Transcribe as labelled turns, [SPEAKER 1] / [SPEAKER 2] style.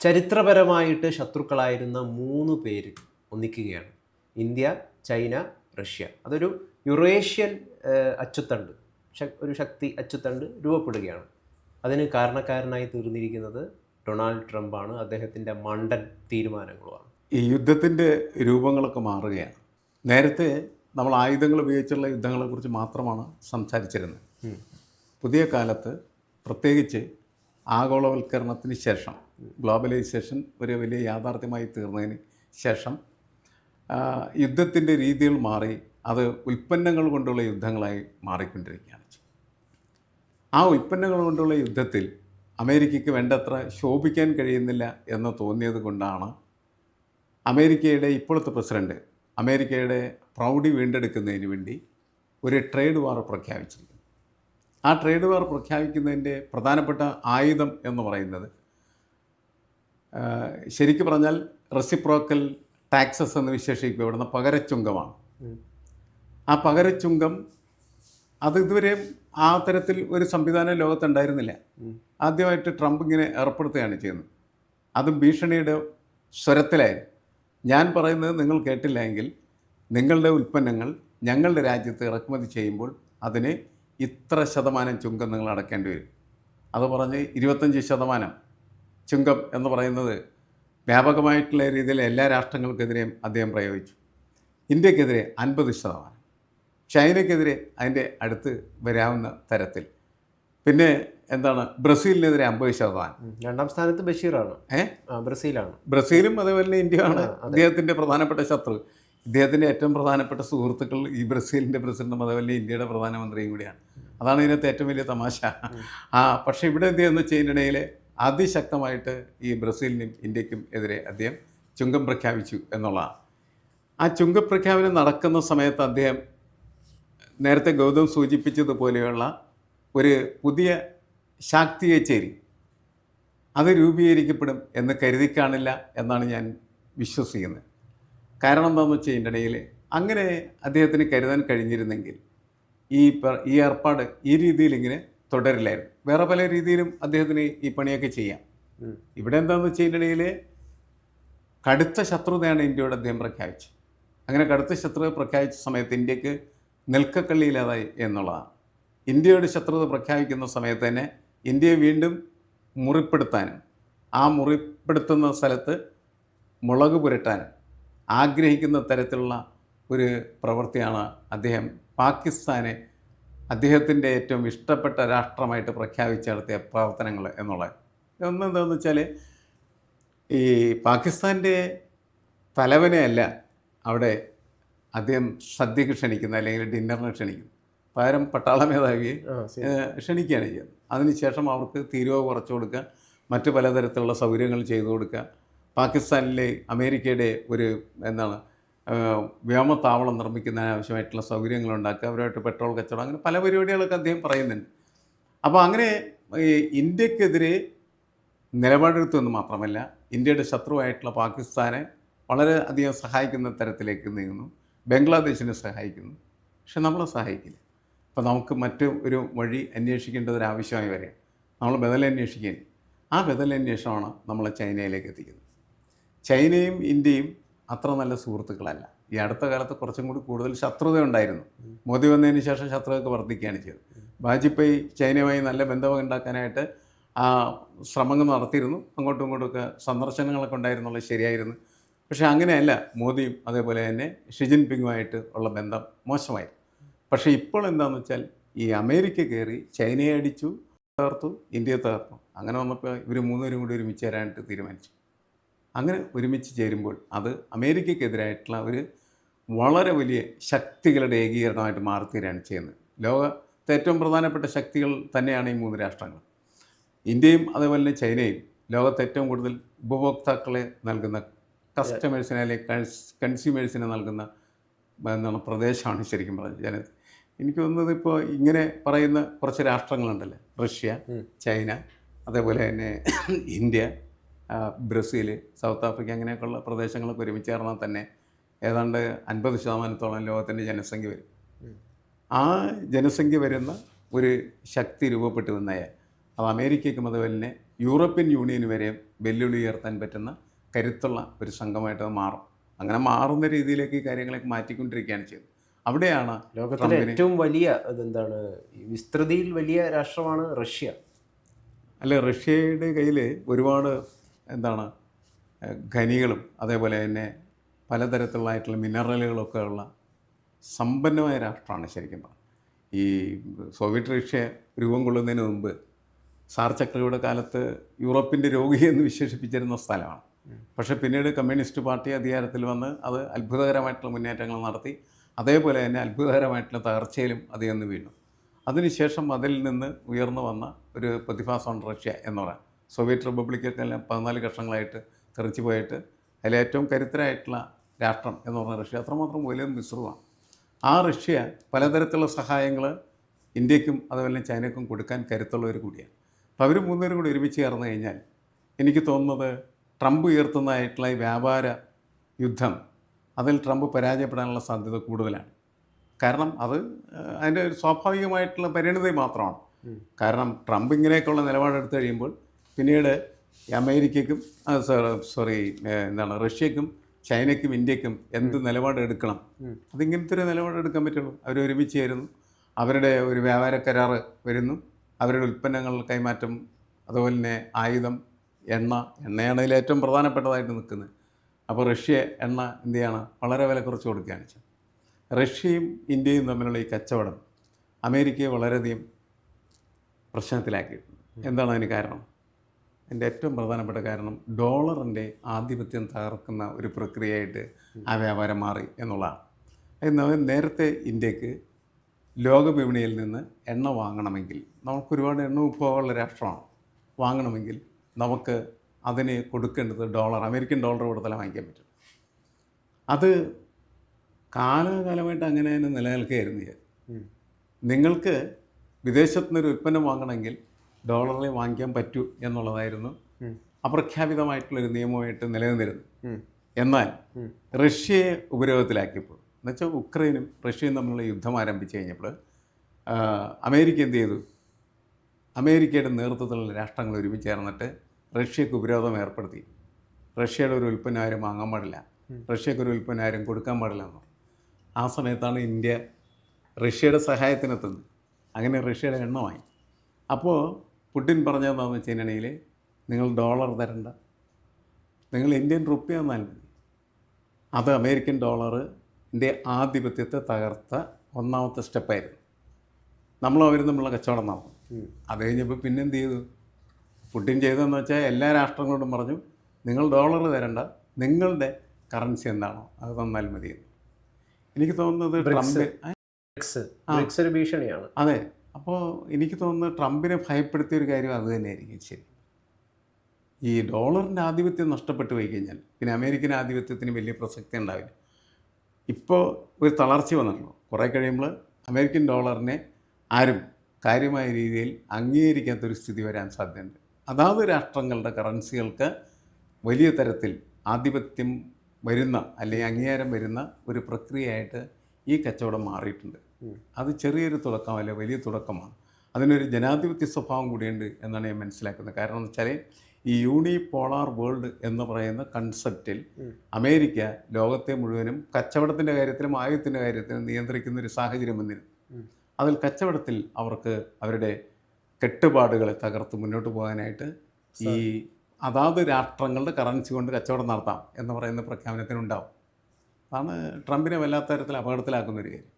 [SPEAKER 1] ചരിത്രപരമായിട്ട് ശത്രുക്കളായിരുന്ന മൂന്ന് പേര് ഒന്നിക്കുകയാണ്. India China Russia. അതൊരു യുറേഷ്യൻ അച്ചുത്തണ്ട് ഒരു ശക്തി അച്ചുത്തണ്ട് രൂപപ്പെടുകയാണ്. അതിന് കാരണക്കാരനായി തീർന്നിരിക്കുന്നത് ഡൊണാൾഡ് ട്രംപാണ്. അദ്ദേഹത്തിന്റെ മണ്ടൻ തീരുമാനങ്ങളുമാണ്.
[SPEAKER 2] ഈ യുദ്ധത്തിന്റെ രൂപങ്ങളൊക്കെ മാറുകയാണ്. നേരത്തെ നമ്മൾ ആയുധങ്ങൾ ഉപയോഗിച്ചുള്ള യുദ്ധങ്ങളെക്കുറിച്ച് മാത്രമാണ് സംസാരിച്ചിരുന്നത്. പുതിയ കാലത്ത് പ്രത്യേകിച്ച് ആഗോളവൽക്കരണത്തിന് ശേഷം ഗ്ലോബലൈസേഷൻ ഒരു വലിയ യാഥാർത്ഥ്യമായി തീർന്നതിന് ശേഷം യുദ്ധത്തിന്റെ രീതികൾ മാറി അത് ഉൽപ്പന്നങ്ങൾ കൊണ്ടുള്ള യുദ്ധങ്ങളായി മാറിക്കൊണ്ടിരിക്കുകയാണ് ആ ഉൽപ്പന്നങ്ങൾ കൊണ്ടുള്ള യുദ്ധത്തിൽ അമേരിക്കയ്ക്ക് വേണ്ടത്ര ശോഭിക്കാൻ കഴിയുന്നില്ല എന്ന് തോന്നിയത് കൊണ്ടാണ് അമേരിക്കയുടെ ഇപ്പോഴത്തെ പ്രസിഡന്റ് അമേരിക്കയുടെ പ്രൗഢി വീണ്ടെടുക്കുന്നതിന് വേണ്ടി ഒരു ട്രേഡ് വാർ പ്രഖ്യാപിച്ചിരിക്കുന്നു. ആ ട്രേഡ് വാർ പ്രഖ്യാപിക്കുന്നതിന്റെ പ്രധാനപ്പെട്ട ആയുധം എന്ന് പറയുന്നത് ശരിക്കു പറഞ്ഞാൽ റെസിപ്രോക്കൽ ടാക്സസ് എന്ന് വിശേഷിക്കപ്പെടുന്ന പകരച്ചുങ്കമാണ്. ആ പകരച്ചുങ്കം അത് ഇതുവരെ ആ തരത്തിൽ ഒരു സംവിധാനം ലോകത്തുണ്ടായിരുന്നില്ല. ആദ്യമായിട്ട് ട്രംപ് ഇങ്ങനെ ഏർപ്പെടുത്തുകയാണ് ചെയ്യുന്നത്. അതും ഭീഷണിയുടെ സ്വരത്തിലായിരുന്നു. ഞാൻ പറയുന്നത് നിങ്ങൾ കേട്ടില്ലെങ്കിൽ നിങ്ങളുടെ ഉൽപ്പന്നങ്ങൾ ഞങ്ങളുടെ രാജ്യത്ത് ഇറക്കുമതി ചെയ്യുമ്പോൾ അതിന് ഇത്ര ശതമാനം ചുങ്കം നിങ്ങൾ അടക്കേണ്ടി വരും. അത് പറഞ്ഞ് ഇരുപത്തഞ്ച് ശതമാനം. ചുങ്കം എന്ന് പറയുന്നത് വ്യാപകമായിട്ടുള്ള രീതിയിൽ എല്ലാ രാഷ്ട്രങ്ങൾക്കെതിരെയും അദ്ദേഹം പ്രയോഗിച്ചു. ഇന്ത്യക്കെതിരെ അൻപത് ശതമാനം. ചൈനയ്ക്കെതിരെ അതിന്റെ അടുത്ത് വരാവുന്ന തരത്തിൽ. പിന്നെ എന്താണ്? ബ്രസീലിനെതിരെ അമ്പത് ശതമാനം.
[SPEAKER 1] രണ്ടാം സ്ഥാനത്ത് ബഷീറാണ്. ബ്രസീലാണ്.
[SPEAKER 2] ബ്രസീലും അതേപോലെ ഇന്ത്യയാണ് അദ്ദേഹത്തിന്റെ പ്രധാനപ്പെട്ട ശത്രു. ഇദ്ദേഹത്തിന്റെ ഏറ്റവും പ്രധാനപ്പെട്ട സുഹൃത്തുക്കൾ ഈ ബ്രസീലിന്റെ പ്രസിഡന്റും അതേപോലെ ഇന്ത്യയുടെ പ്രധാനമന്ത്രിയും കൂടിയാണ്. അതാണ് ഇതിനകത്ത് ഏറ്റവും വലിയ തമാശ. ആ പക്ഷേ ഇവിടെ എന്ത് ചെയ്യുന്നു? വെച്ചതിനിടയിൽ അതിശക്തമായിട്ട് ഈ ബ്രസീലിനും ഇന്ത്യക്കും എതിരെ അദ്ദേഹം ചുങ്കം പ്രഖ്യാപിച്ചു എന്നുള്ളതാണ്. ആ ചുങ്കപ്രഖ്യാപനം നടക്കുന്ന സമയത്ത് അദ്ദേഹം നേരത്തെ ഗൗതം സൂചിപ്പിച്ചതുപോലെയുള്ള ഒരു പുതിയ ശാക്തിക ചേരി. അത് രൂപീകരിക്കപ്പെടും എന്ന് കരുതി കാണില്ല എന്നാണ് ഞാൻ വിശ്വസിക്കുന്നത്. കാരണം എന്താണെന്ന് വെച്ചാൽ ഇതിന്റെ അങ്ങനെ അദ്ദേഹത്തിന് കരുതാൻ കഴിഞ്ഞിരുന്നെങ്കിൽ ഈ ഈ ഏർപ്പാട് ഈ രീതിയിൽ ഇങ്ങനെ തുടരില്ലായിരുന്നു. വേറെ പല രീതിയിലും അദ്ദേഹത്തിന് ഈ പണിയൊക്കെ ചെയ്യാം. ഇവിടെ എന്താണെന്ന് വെച്ച് കഴിഞ്ഞിട്ടുണ്ടെങ്കിൽ കടുത്ത ശത്രുതയാണ് ഇന്ത്യയോട് അദ്ദേഹം പ്രഖ്യാപിച്ചത്. അങ്ങനെ കടുത്ത ശത്രുത പ്രഖ്യാപിച്ച സമയത്ത് ഇന്ത്യയ്ക്ക് നിൽക്കക്കള്ളിയില്ലാതായി എന്നുള്ളതാണ്. ഇന്ത്യയുടെ ശത്രുത പ്രഖ്യാപിക്കുന്ന സമയത്ത് തന്നെ ഇന്ത്യയെ വീണ്ടും മുറിപ്പെടുത്താനും ആ മുറിപ്പെടുത്തുന്ന സ്ഥലത്ത് മുളക് പുരട്ടാനും ആഗ്രഹിക്കുന്ന തരത്തിലുള്ള ഒരു പ്രവൃത്തിയാണ് അദ്ദേഹം പാകിസ്ഥാനെ അദ്ദേഹത്തിന്റെ ഏറ്റവും ഇഷ്ടപ്പെട്ട രാഷ്ട്രമായിട്ട് പ്രഖ്യാപിച്ച് നടത്തിയ പ്രവർത്തനങ്ങൾ എന്നുള്ളത്. ഒന്ന് എന്താണെന്ന് വെച്ചാൽ ഈ പാകിസ്ഥാന്റെ തലവനെയല്ല അവിടെ അദ്ദേഹം സദ്യക്ക് ക്ഷണിക്കുന്നത് അല്ലെങ്കിൽ ഡിന്നറിന് ക്ഷണിക്കുന്നു. പകരം പട്ടാള മേധാവിയെ ക്ഷണിക്കുകയാണ് ചെയ്യുന്നത്. അതിനുശേഷം അവർക്ക് തീരുവ കുറച്ചു കൊടുക്കുക മറ്റു പലതരത്തിലുള്ള സൗകര്യങ്ങൾ ചെയ്തു കൊടുക്കുക. പാകിസ്ഥാനിലെ അമേരിക്കയുടെ ഒരു എന്താണ് വ്യോമത്താവളം നിർമ്മിക്കുന്നതിന് ആവശ്യമായിട്ടുള്ള സൗകര്യങ്ങൾ ഉണ്ടാക്കുക അവരുമായിട്ട് പെട്രോൾ കച്ചവടം അങ്ങനെ പല പരിപാടികളൊക്കെ അദ്ദേഹം പറയുന്നുണ്ട്. അപ്പോൾ അങ്ങനെ ഇന്ത്യക്കെതിരെ ഇന്ത്യക്കെതിരെ നിലപാടെടുത്തെന്ന് മാത്രമല്ല ഇന്ത്യയുടെ ശത്രുവായിട്ടുള്ള പാകിസ്ഥാനെ വളരെ അധികം സഹായിക്കുന്ന തരത്തിലേക്ക് നീങ്ങുന്നു ബംഗ്ലാദേശിനെ സഹായിക്കുന്നു പക്ഷെ നമ്മളെ സഹായിക്കില്ല. അപ്പോൾ നമുക്ക് മറ്റു ഒരു വഴി അന്വേഷിക്കേണ്ടത് ഒരു ആവശ്യമായി വരെ നമ്മൾ ബദൽ അന്വേഷിക്കുകയാണ്. ആ ബദൽ അന്വേഷണമാണ് നമ്മളെ ചൈനയിലേക്ക് എത്തിക്കുന്നത്. ചൈനയും ഇന്ത്യയും അത്ര നല്ല സുഹൃത്തുക്കളല്ല. ഈ അടുത്ത കാലത്ത് കുറച്ചും കൂടി കൂടുതൽ ശത്രുത ഉണ്ടായിരുന്നു. മോദി വന്നതിന് ശേഷം ശത്രുതയൊക്കെ വർദ്ധിക്കുകയാണ് ചെയ്തത്. വാജ്പേയി ചൈനയുമായി നല്ല ബന്ധം ഉണ്ടാക്കാനായിട്ട് ആ ശ്രമങ്ങൾ നടത്തിയിരുന്നു. അങ്ങോട്ടും ഇങ്ങോട്ടുമൊക്കെ സന്ദർശനങ്ങളൊക്കെ ഉണ്ടായിരുന്നുള്ളത് ശരിയായിരുന്നു. പക്ഷേ അങ്ങനെയല്ല മോദിയും അതേപോലെ തന്നെ ഷിജിൻ പിങ്ങുമായിട്ട് ഉള്ള ബന്ധം മോശമായി. പക്ഷേ ഇപ്പോൾ എന്താണെന്ന് വെച്ചാൽ ഈ അമേരിക്ക കയറി ചൈനയെ അടിച്ചു തകർത്തു ഇന്ത്യയെ തകർത്തു. അങ്ങനെ വന്നപ്പോൾ ഇവർ മൂന്നുപേരും കൂടി ഒരുമിച്ച് തരാനായിട്ട് തീരുമാനിച്ചു. അങ്ങനെ ഒരുമിച്ച് ചേരുമ്പോൾ അത് അമേരിക്കക്കെതിരായിട്ടുള്ള ഒരു വളരെ വലിയ ശക്തികളുടെ ഏകീകരണമായിട്ട് മാറുകയാണ് ചെയ്യുന്നത്. ലോകത്തെ ഏറ്റവും പ്രധാനപ്പെട്ട ശക്തികൾ തന്നെയാണ് ഈ മൂന്ന് രാഷ്ട്രങ്ങൾ. ഇന്ത്യയും അതേപോലെ തന്നെ ചൈനയും ലോകത്തെ ഏറ്റവും കൂടുതൽ ഉപഭോക്താക്കളെ നൽകുന്ന കസ്റ്റമേഴ്സിനെ അല്ലെങ്കിൽ കൺസ്യൂമേഴ്സിനെ നൽകുന്ന എന്താണ് പ്രദേശമാണ് ശരിക്കും പറഞ്ഞത് ജന എനിക്ക് തോന്നുന്നത് ഇപ്പോൾ ഇങ്ങനെ പറയുന്ന കുറച്ച് രാഷ്ട്രങ്ങളുണ്ടല്ലോ. റഷ്യ ചൈന അതേപോലെ തന്നെ ഇന്ത്യ ബ്രസീൽ സൗത്ത് ആഫ്രിക്ക അങ്ങനെയൊക്കെയുള്ള പ്രദേശങ്ങളൊക്കെ ഒരുമിച്ച് ചേർന്നാൽ തന്നെ ഏതാണ്ട് അൻപത് ശതമാനത്തോളം ലോകത്തിന്റെ ജനസംഖ്യ വരും. ആ ജനസംഖ്യ വരുന്ന ഒരു ശക്തി രൂപപ്പെട്ടു വന്നേ അത് അമേരിക്കയ്ക്കും അതുപോലെ തന്നെ യൂറോപ്യൻ യൂണിയൻ വരെ വെല്ലുവിളി ഉയർത്താൻ പറ്റുന്ന കരുത്തുള്ള ഒരു സംഘമായിട്ട് അത് മാറും. അങ്ങനെ മാറുന്ന രീതിയിലേക്ക് ഈ കാര്യങ്ങളൊക്കെ മാറ്റിക്കൊണ്ടിരിക്കുകയാണ് ചെയ്തത് അവിടെയാണ്
[SPEAKER 1] ലോകത്തിലെ ഏറ്റവും വലിയ അതെന്താണ് ഈ വിസ്തൃതിയിൽ വലിയ രാഷ്ട്രമാണ് റഷ്യ.
[SPEAKER 2] അല്ല റഷ്യയുടെ കയ്യിൽ ഒരുപാട് എന്താണ് ഖനികളും അതേപോലെ തന്നെ പലതരത്തിലുള്ളതായിട്ടുള്ള മിനറലുകളൊക്കെ ഉള്ള സമ്പന്നമായ രാഷ്ട്രമാണ് ശരിക്കും ഈ സോവിയറ്റ് റഷ്യ രൂപം കൊള്ളുന്നതിന് മുമ്പ് സാർ ചക്രയുടെ കാലത്ത് യൂറോപ്പിന്റെ രോഗി എന്ന് വിശേഷിപ്പിച്ചിരുന്ന സ്ഥലമാണ്. പക്ഷേ പിന്നീട് കമ്മ്യൂണിസ്റ്റ് പാർട്ടി അധികാരത്തിൽ വന്ന് അത് അത്ഭുതകരമായിട്ടുള്ള മുന്നേറ്റങ്ങൾ നടത്തി അതേപോലെ തന്നെ അത്ഭുതകരമായിട്ടുള്ള തകർച്ചയിലും അത് ചെന്ന് വീണു. അതിനുശേഷം അതിൽ നിന്ന് ഉയർന്നു വന്ന ഒരു പ്രതിഭാസമാണ് റഷ്യ എന്ന് പറയാം. സോവിയറ്റ് റിപ്പബ്ലിക്കൊക്കെ എല്ലാം പതിനാല് കഷ്ണങ്ങളായിട്ട് തെറിച്ചു പോയിട്ട് അതിൽ ഏറ്റവും കരുത്തരായിട്ടുള്ള രാഷ്ട്രം എന്ന് പറഞ്ഞ റഷ്യ അത്രമാത്രം വലിയ മിശ്രമാണ് ആ റഷ്യ പലതരത്തിലുള്ള സഹായങ്ങൾ ഇന്ത്യക്കും അതുപോലെ ചൈനക്കും കൊടുക്കാൻ കരുത്തുള്ളവർ കൂടിയാണ്. അപ്പോൾ അവർ മൂന്നുപേരും കൂടി ഒരുമിച്ച് ചേർന്ന് കഴിഞ്ഞാൽ എനിക്ക് തോന്നുന്നത് ട്രംപ് ഉയർത്തുന്നതായിട്ടുള്ള ഈ വ്യാപാര യുദ്ധം അതിൽ ട്രംപ് പരാജയപ്പെടാനുള്ള സാധ്യത കൂടുതലാണ്. കാരണം അത് അതിന്റെ ഒരു സ്വാഭാവികമായിട്ടുള്ള പരിണിതി മാത്രമാണ്. കാരണം ട്രംപ് ഇങ്ങനെയൊക്കെയുള്ള നിലപാടെടുത്ത് കഴിയുമ്പോൾ പിന്നീട് അമേരിക്കക്കും അമേരിക്കയ്ക്കും സോറി എന്താണ് റഷ്യക്കും ചൈനയ്ക്കും ഇന്ത്യക്കും എന്ത്
[SPEAKER 1] നിലപാടെടുക്കണം.
[SPEAKER 2] അതിങ്ങനത്തെ ഒരു നിലപാടെടുക്കാൻ പറ്റുള്ളൂ. അവർ ഒരുമിച്ച് ചേരുന്നു അവരുടെ ഒരു വ്യാപാര കരാറ് വരുന്നു. അവരുടെ ഉൽപ്പന്നങ്ങൾ കൈമാറ്റം അതുപോലെ തന്നെ ആയുധം എണ്ണ എണ്ണയാണ് ഇതിൽ ഏറ്റവും പ്രധാനപ്പെട്ടതായിട്ട് നിൽക്കുന്നത്. അപ്പോൾ റഷ്യ എണ്ണ എന്ത് ചെയ്യാണ് വളരെ വില കുറച്ച് കൊടുക്കുകയാണ് ചെയ്തത് റഷ്യയും ഇന്ത്യയും തമ്മിലുള്ള ഈ കച്ചവടം അമേരിക്കയെ വളരെയധികം പ്രശ്നത്തിലാക്കിയിട്ടുണ്ട്. എന്താണ് അതിന് കാരണം? എന്റെ ഏറ്റവും പ്രധാനപ്പെട്ട കാരണം ഡോളറിന്റെ ആധിപത്യം തകർക്കുന്ന ഒരു പ്രക്രിയയായിട്ട് ആ വ്യാപാരം മാറി എന്നുള്ളതാണ്. എന്നാൽ നേരത്തെ ഇന്ത്യയ്ക്ക് ലോക വിപണിയിൽ നിന്ന് എണ്ണ വാങ്ങണമെങ്കിൽ നമുക്ക് ഒരുപാട് എണ്ണ ഉപഭോഗമുള്ള രാഷ്ട്രമാണ്. വാങ്ങണമെങ്കിൽ നമുക്ക് അതിന് കൊടുക്കേണ്ടത് ഡോളർ അമേരിക്കൻ ഡോളർ കൊടുത്താലേ വാങ്ങിക്കാൻ പറ്റും. അത് കാലാകാലമായിട്ട് അങ്ങനെ തന്നെ നിലനിൽക്കുകയായിരുന്നു. നിങ്ങൾക്ക് വിദേശത്തുനിന്നൊരു ഉൽപ്പന്നം വാങ്ങണമെങ്കിൽ ഡോളറിൽ വാങ്ങിക്കാൻ പറ്റൂ എന്നുള്ളതായിരുന്നു. അപ്രഖ്യാപിതമായിട്ടുള്ളൊരു നിയമമായിട്ട്
[SPEAKER 1] നിലനിന്നിരുന്നു.
[SPEAKER 2] എന്നാൽ. റഷ്യയെ ഉപരോധത്തിലാക്കിയപ്പോൾ എന്നുവെച്ചാൽ ഉക്രൈനും റഷ്യയും തമ്മിലുള്ള യുദ്ധം ആരംഭിച്ചു കഴിഞ്ഞപ്പോൾ അമേരിക്ക എന്ത് ചെയ്തു? അമേരിക്കയുടെ നേതൃത്വത്തിലുള്ള രാഷ്ട്രങ്ങൾ ഒരുമിച്ച് ചേർന്നിട്ട് റഷ്യക്ക് ഉപരോധം ഏർപ്പെടുത്തി. റഷ്യയുടെ ഒരു ഉൽപ്പന്നം ആരും വാങ്ങാൻ പാടില്ല. റഷ്യക്ക് ഒരു ഉൽപ്പന്നം ആരും കൊടുക്കാൻ പാടില്ല എന്ന്. ആ സമയത്താണ് ഇന്ത്യ റഷ്യയുടെ സഹായത്തിനെത്തുന്നത്. അങ്ങനെ റഷ്യയുടെ എണ്ണമായി അപ്പോൾ പുടിൻ പറഞ്ഞതെന്താണെന്ന് വെച്ച് നിങ്ങൾ ഡോളർ തരണ്ട. നിങ്ങൾ ഇന്ത്യൻ റുപ്യ എന്നാൽ മതി. അത് അമേരിക്കൻ ഡോളറിന്റെ ആധിപത്യത്തെ തകർത്ത ഒന്നാമത്തെ സ്റ്റെപ്പായിരുന്നു. നമ്മൾ അവർ തമ്മിലുള്ള കച്ചവടം നടന്നു. അത് കഴിഞ്ഞപ്പോൾ പിന്നെ എന്ത് ചെയ്തു? പുടിൻ ചെയ്തതെന്ന് വെച്ചാൽ എല്ലാ രാഷ്ട്രങ്ങളോടും പറഞ്ഞു നിങ്ങൾ ഡോളർ തരണ്ട. നിങ്ങളുടെ കറൻസി എന്താണോ അത് തന്നാൽ മതി എനിക്ക് തോന്നുന്നത്. ട്രംപ്
[SPEAKER 1] ബ്രിക്സ് ഒരു ഭീഷണിയാണ്.
[SPEAKER 2] അതെ. അപ്പോൾ എനിക്ക് തോന്നുന്നത് ട്രംപിനെ ഭയപ്പെടുത്തിയ ഒരു കാര്യം അത് തന്നെയായിരിക്കും. ശരി. ഈ ഡോളറിന്റെ ആധിപത്യം നഷ്ടപ്പെട്ടു പോയി കഴിഞ്ഞാൽ പിന്നെ അമേരിക്കൻ ആധിപത്യത്തിന് വലിയ പ്രസക്തി ഉണ്ടാവില്ല. ഇപ്പോൾ ഒരു തളർച്ച വന്നിട്ടുള്ളൂ. കുറേ കഴിയുമ്പോൾ അമേരിക്കൻ ഡോളറിനെ ആരും കാര്യമായ രീതിയിൽ അംഗീകരിക്കാത്തൊരു സ്ഥിതി വരാൻ സാധ്യതയുണ്ട്. അതാത് രാഷ്ട്രങ്ങളുടെ കറൻസികൾക്ക് വലിയ തരത്തിൽ ആധിപത്യം വരുന്ന അല്ലെങ്കിൽ അംഗീകാരം വരുന്ന ഒരു പ്രക്രിയയായിട്ട് ഈ കച്ചവടം മാറിയിട്ടുണ്ട്. അത് ചെറിയൊരു തുടക്കമല്ല വലിയ തുടക്കമാണ്. അതിനൊരു ജനാധിപത്യ സ്വഭാവം കൂടിയുണ്ട് എന്നാണ് ഞാൻ മനസ്സിലാക്കുന്നത്. കാരണം എന്ന് വെച്ചാൽ ഈ യൂണി പോളാർ വേൾഡ് എന്ന് പറയുന്ന കൺസെപ്റ്റിൽ അമേരിക്ക ലോകത്തെ മുഴുവനും കച്ചവടത്തിന്റെ കാര്യത്തിലും ആയുധത്തിന്റെ കാര്യത്തിലും നിയന്ത്രിക്കുന്ന ഒരു സാഹചര്യം വന്നിരുന്നു. അതിൽ കച്ചവടത്തിൽ അവർക്ക് അവരുടെ കെട്ടുപാടുകളെ തകർത്ത് മുന്നോട്ട് പോകാനായിട്ട് ഈ അതാത് രാഷ്ട്രങ്ങളുടെ കറൻസി കൊണ്ട് കച്ചവടം നടത്താം എന്ന് പറയുന്ന പ്രഖ്യാപനത്തിനുണ്ടാവും. അതാണ് ട്രംപിനെ വല്ലാത്ത തരത്തിൽ അപകടത്തിലാക്കുന്ന ഒരു കാര്യം.